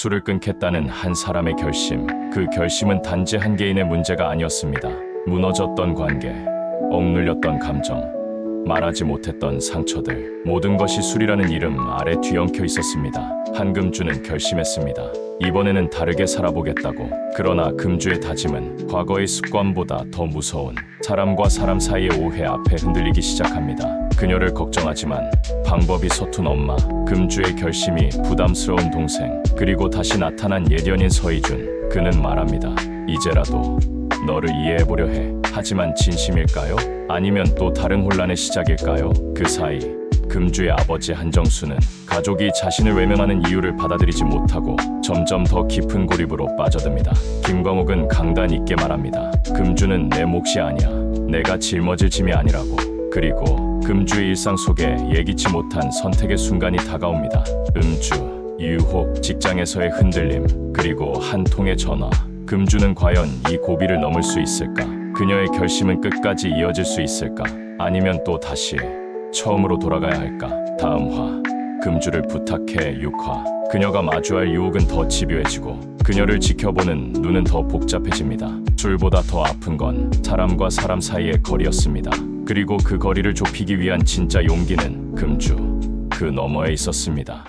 술을 끊겠다는 한 사람의 결심. 그 결심은 단지 한 개인의 문제가 아니었습니다. 무너졌던 관계, 억눌렸던 감정, 말하지 못했던 상처들. 모든 것이 술이라는 이름 아래 뒤엉켜 있었습니다. 한금주는 결심했습니다. 이번에는 다르게 살아보겠다고. 그러나 금주의 다짐은 과거의 습관보다 더 무서운 사람과 사람 사이의 오해 앞에 흔들리기 시작합니다. 그녀를 걱정하지만 방법이 서툰 엄마, 금주의 결심이 부담스러운 동생, 그리고 다시 나타난 예련인 서희준. 그는 말합니다. 이제라도 너를 이해해보려 해. 하지만 진심일까요? 아니면 또 다른 혼란의 시작일까요? 그 사이 금주의 아버지 한정수는 가족이 자신을 외면하는 이유를 받아들이지 못하고 점점 더 깊은 고립으로 빠져듭니다. 김광욱은 강단 있게 말합니다. 금주는 내 몫이 아니야. 내가 짊어질 짐이 아니라고. 그리고 금주의 일상 속에 예기치 못한 선택의 순간이 다가옵니다. 음주, 유혹, 직장에서의 흔들림, 그리고 한 통의 전화. 금주는 과연 이 고비를 넘을 수 있을까? 그녀의 결심은 끝까지 이어질 수 있을까? 아니면 또 다시 처음으로 돌아가야 할까? 다음 화 금주를 부탁해 6화 그녀가 마주할 유혹은 더 집요해지고 그녀를 지켜보는 눈은 더 복잡해집니다. 술보다 더 아픈 건 사람과 사람 사이의 거리였습니다. 그리고 그 거리를 좁히기 위한 진짜 용기는 금주 그 너머에 있었습니다.